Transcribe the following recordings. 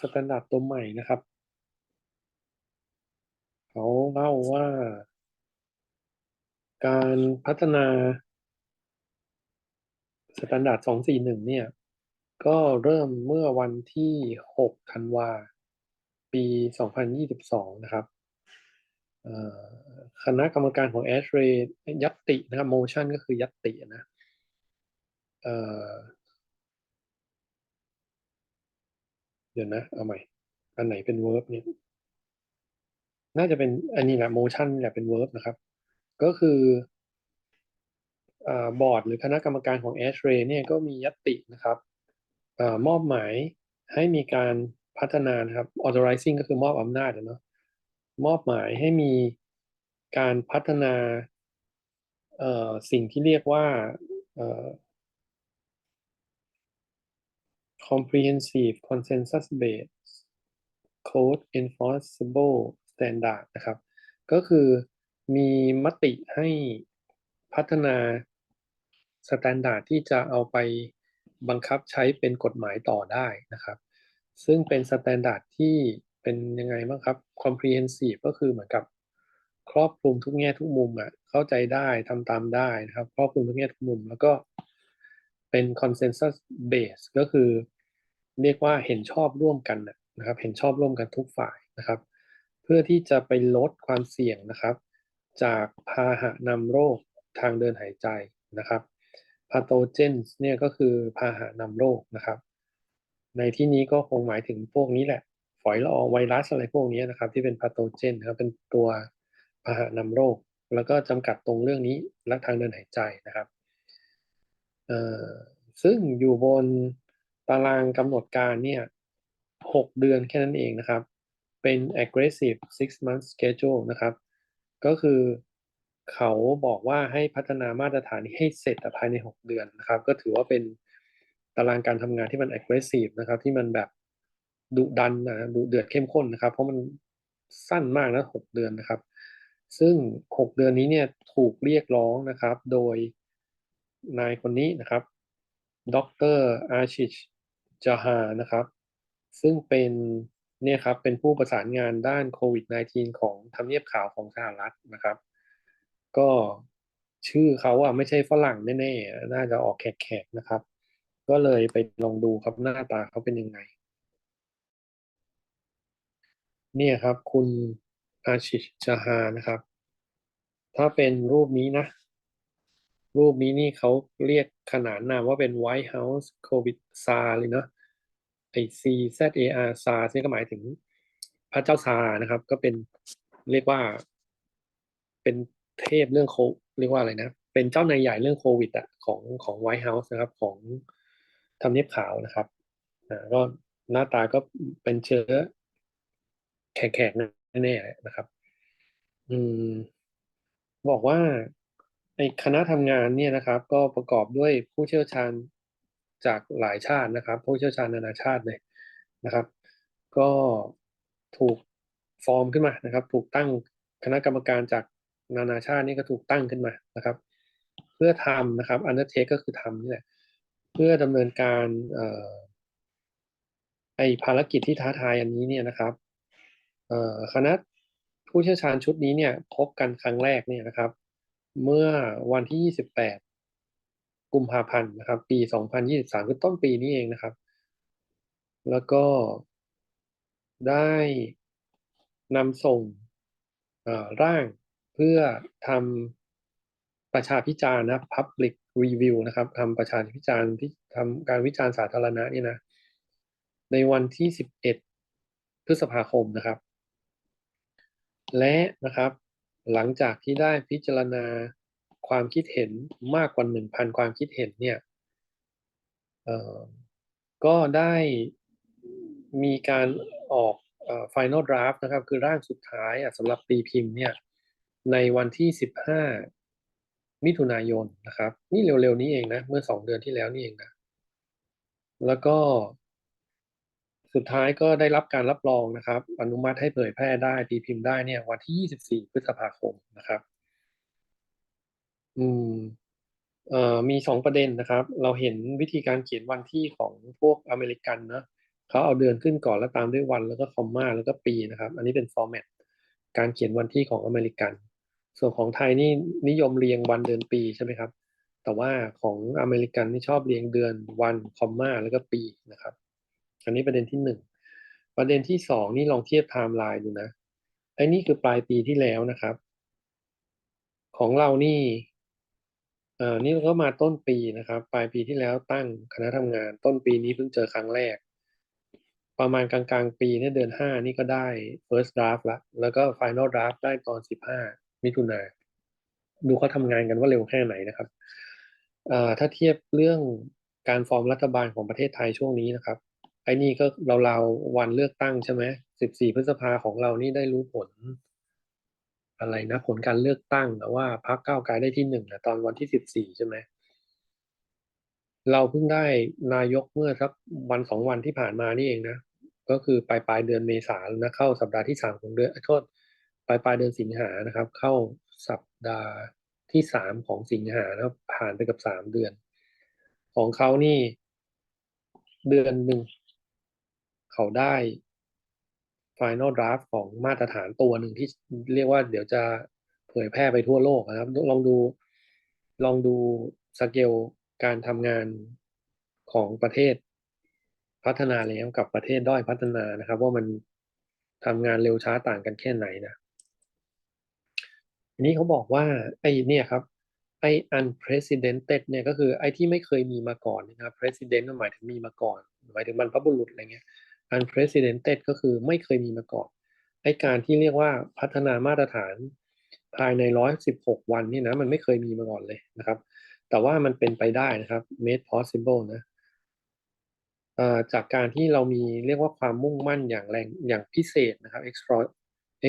สแตนดาร์ดตัวใหม่นะครับ เขาเล่าว่า การพัฒนาสแตนดาร์ด241เนี่ย ก็เริ่มเมื่อวันที่6ธันวา ปี2022นะครับคณะกรรมการของ a s h r a y ยัตตินะครับ motion ก็คือยัตตินะ เดี๋ยวนะ เอาใหม่ อันไหนเป็น verb เนี่ย น่าจะเป็นอันนี้แหละ motion แหละเป็น verb นะครับ ก็คือบอร์ดหรือคณะกรรมการของ a s h r a y เนี่ยก็มียตตินะครับอมอบหมายให้มีการพัฒนานะครับ authorizing ก็คือมอบอำนาจเนาะมอบหมายให้มีการพัฒนาสิ่งที่เรียกว่า comprehensive consensus based code enforceable standard นะครับ ก็คือมีมติให้พัฒนาสแตนดาร์ดที่จะเอาไปบังคับใช้เป็นกฎหมายต่อได้นะครับ ซึ่งเป็นสแตนดาร์ดที่เป็นยังไงบ้างครับ comprehensive ก็คือเหมือนกับครอบคลุมทุกแง่ทุกมุมอะ่ะเข้าใจได้ทำตามได้นะครับ ครอบคลุมทุกแง่ทุกมุม แล้วก็เป็น consensus base ก็คือ เรียกว่าเห็นชอบร่วมกันนะครับ เห็นชอบร่วมกันทุกฝ่ายนะครับ เพื่อที่จะไปลดความเสี่ยงนะครับ จากพาหะนำโรคทางเดินหายใจนะครับพาโตเจนเนี่ยก็คือพาหะนำโรคนะครับ ในที่นี้ก็คงหมายถึงพวกนี้แหละ ฝอยละอองไวรัสอะไรพวกนี้นะครับ ที่เป็นพาโตเจนนะครับเป็นตัวพาหะนำโรค แล้วก็จำกัดตรงเรื่องนี้และทางเดินหายใจนะครับซึ่งอยู่บน ตารางกำหนดการเนี่ยหกเดือนแค่นั้นเองนะครับ เป็น aggressive six month schedule นะครับ ก็คือเขาบอกว่าให้พัฒนามาตรฐานนี้ให้เสร็จภายใน 6 เดือนนะครับ ก็ถือว่าเป็นตารางการทำงานที่มัน aggressive นะครับ ที่มันแบบดุดันนะดุเดือดเข้มข้นนะครับ เพราะมันสั้นมากนะ6เดือนนะครับ ซึ่ง 6 เดือนนี้เนี่ยถูกเรียกร้องนะครับ โดยนายคนนี้นะครับ ดรอาชิช จาฮานะครับ ซึ่งเป็นเนี่ยครับเป็นผู้ประสานงานด้านโควิด -19 ของทำเนียบข่าวของสหรัฐนะครับ ก็ชื่อเขาอะไม่ใช่ฝรั่งแน่ๆ น่าจะออกแขกๆนะครับ ก็เลยไปลองดูครับหน้าตาเขาเป็นยังไง เนี่ยครับคุณอาชิชจาฮานะครับ ถ้าเป็นรูปนี้นะ รูปนี้นี่เขาเรียกขนานนามว่าเป็น White House COVID SAR เลยเนาะไอ C Z A R SAR นี่ก็หมายถึงพระเจ้าซานะครับ ก็เป็นเรียกว่า เป็นเทพเรื่องโคเรียกว่าอะไรนะ เป็นเจ้านายใหญ่เรื่องโควิดอะของของไวท์เฮาส์นะครับ ของทำเนียบขาวนะครับอ่าก็หน้าตาก็เป็นเชื้อแขกๆแน่ๆนะครับ อืม บอกว่า ในคณะทำงานเนี่ยนะครับ ก็ประกอบด้วยผู้เชี่ยวชาญจากหลายชาตินะครับ ผู้เชี่ยวชาญนานาชาติเลยนะครับ ก็ถูกฟอร์มขึ้นมานะครับ ถูกตั้งคณะกรรมการจากนานาชาตินี่ก็ถูกตั้งขึ้นมานะครับ เพื่อทำนะครับ undertake ก็คือทำนี่แหละเพื่อดำเนินการไอภารกิจที่ท้าทายอันนี้เนี่ยนะครับคณะผู้เชี่ยวชาญชุดนี้เนี่ยพบกันครั้งแรกเนี่ยนะครับ เมื่อวันที่ 28 กุมภาพันธ์นะครับ ปี 2023คือต้นปีนี้เองนะครับ แล้วก็ได้นำส่งร่างเพื่อทำประชาพิจารณ์นะ public review นะครับทำประชาพิจารณ์ที่ทำการวิจารณ์สาธารณะนี่นะ ในวันที่ 11 พฤษภาคมนะครับ และนะครับ หลังจากที่ได้พิจารณาความคิดเห็นมากกว่า1,000ความคิดเห็นเนี่ยก็ได้มีการออก final draft นะครับ คือร่างสุดท้ายสำหรับตีพิมพ์เนี่ยในวันที่ 15 มิถุนายนนะครับ นี่เร็วๆนี้เองนะ เมื่อสองเดือนที่แล้วนี่เองนะ แล้วก็ สุดท้ายก็ได้รับการรับรองนะครับ อนุมัติให้เผยแพร่ได้ตีพิมพ์ได้เนี่ยวันที่ 24 พฤษภาคมนะครับ อืมเอ่อมีสองประเด็นนะครับ เราเห็นวิธีการเขียนวันที่ของพวกอเมริกันนะเขาเอาเดือนขึ้นก่อนแล้วตามด้วยวันแล้วก็คอมมาแล้วก็ปีนะครับ อันนี้เป็นฟอร์แมตการเขียนวันที่ของอเมริกัน ส่วนของไทยนี่นิยมเรียงวันเดือนปีใช่ไหมครับ แต่ว่าของอเมริกันนี่ชอบเรียงเดือนวันคอมมาแล้วก็ปีนะครับ อันนี้ประเด็นที่หนึ่งประเด็นที่สองนี่ลองเทียบไทม์ไลน์ดูนะไอ้นี่คือปลายปีที่แล้วนะครับ ของเรานี่อ่านี่ก็มาต้นปีนะครับ ปลายปีที่แล้วตั้งคณะทำงาน ต้นปีนี้เพิ่งเจอครั้งแรก ประมาณกลางกลางปีเนี่ยเดือนห้านี่ก็ได้ first draft ละแล้วก็ final draft ได้ตอนสิบห้ามิถุนาดูเขาทำงานกันว่าเร็วแค่ไหนนะครับอ่าถ้าเทียบเรื่องการฟอร์มรัฐบาลของประเทศไทยช่วงนี้นะครับ ไอ้นี่ก็เราๆวันเลือกตั้งใช่ไหมสิบสี่พฤษภาของเรานี่ได้รู้ผล อะไรนะ ผลการเลือกตั้งนะว่าพรรคก้าวไกลได้ที่หนึ่งนะตอนวันที่สิบสี่ใช่ไหมเราเพิ่งได้นายกเมื่อสักวันสองวันที่ผ่านมานี่เองนะ ก็คือปลายปลายเดือนเมษายนนะเข้าสัปดาห์ที่สามของเดือนโทษปลายปลายเดือนสิงหานะครับ เข้าสัปดาห์ที่สามของสิงหานะครับผ่านไปกับสามเดือน ของเขานี่ เดือนหนึ่ง เขาได้ Final Draft ของมาตรฐานตัวหนึ่งที่เรียกว่าเดี๋ยวจะเผยแพร่ไปทั่วโลกนะครับ ลองดูลองดูสเกลการทำงานของประเทศพัฒนาแล้วกับประเทศด้อยพัฒนานะครับ ว่ามันทำงานเร็วช้าต่างกันแค่ไหนนะอันนี้เขาบอกว่าไอ้เนี่ยครับไอ้ unprecedented เนี่ยก็คือไอ้ที่ไม่เคยมีมาก่อนนะครับ president หมายถึงมีมาก่อน หมายถึงบรรพบุรุษอะไรเงี้ย unprecedented ก็คือไม่เคยมีมาก่อนไอการที่เรียกว่าพัฒนามาตรฐานภายใน 116 วันนี่นะมันไม่เคยมีมาก่อนเลยนะครับ แต่ว่ามันเป็นไปได้นะครับ made possible นะจากการที่เรามีเรียกว่าความมุ่งมั่นอย่างแรงอย่างพิเศษนะครับ extra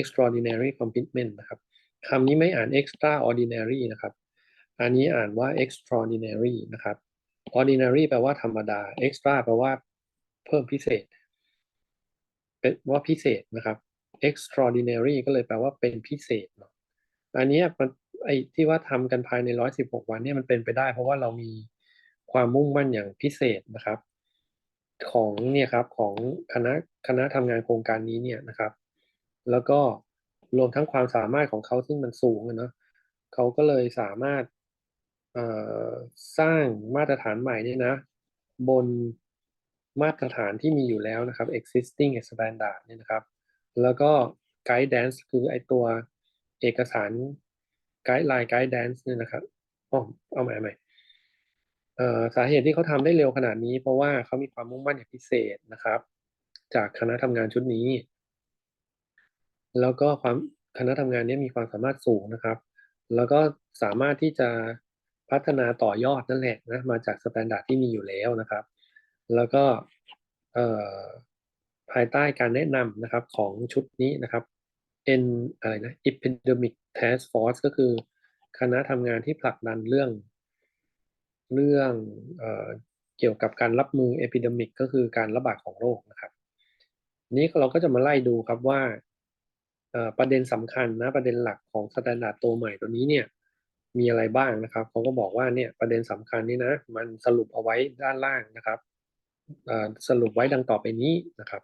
extraordinary commitment นะครับคำนี้ไม่อ่าน extraordinary นะครับ อันนี้อ่านว่า extraordinary นะครับ ordinary แปลว่าธรรมดา extra แปลว่าเพิ่มพิเศษ เป็นว่าพิเศษนะครับ extraordinary ก็เลยแปลว่าเป็นพิเศษเนาะอันนี้มันไอ้ที่ว่าทำกันภายใน 116 วันเนี่ยมันเป็นไปได้ เพราะว่าเรามีความมุ่งมั่นอย่างพิเศษนะครับ ของเนี่ยครับของคณะคณะทำงานโครงการนี้เนี่ยนะครับ แล้วก็รวมทั้งความสามารถของเขาซึ่งมันสูงเนาะเขาก็เลยสามารถสร้างมาตรฐานใหม่เนี่ยนะ บน มาตรฐานที่มีอยู่แล้วนะครับ existing standard เนี่ยนะครับ แล้วก็ guidance คือไอตัวเอกสาร guideline guidance เนี่ยนะครับอ๋อเอาใหม่ใหม่สาเหตุที่เขาทำได้เร็วขนาดนี้ เพราะว่าเขามีความมุ่งมั่นอย่างพิเศษนะครับ จากคณะทำงานชุดนี้ แล้วก็ความคณะทำงานนี้มีความสามารถสูงนะครับ แล้วก็สามารถที่จะพัฒนาต่อยอดนั่นแหละนะมาจากสแตนดาร์ดที่มีอยู่แล้วนะครับ แล้วก็ภายใต้การแนะนำนะครับของชุดนี้นะครับ N อะไรนะ Epidemic Task Force ก็คือคณะทำงานที่ผลักดันเรื่อง เรื่องเอเกี่ยวกับการรับมือ epidemic ก็คือการระบาดของโรคนะครับ นี้เราก็จะมาไล่ดูครับว่าประเด็นสำคัญนะประเด็นหลักของสแตนดาร์ดตัวใหม่ตัวนี้เนี่ยมีอะไรบ้างนะครับเขาก็บอกว่าเนี่ยประเด็นสำคัญนี่นะมันสรุปเอาไว้ด้านล่างนะครับ สรุปไว้ดังต่อไปนี้นะครับ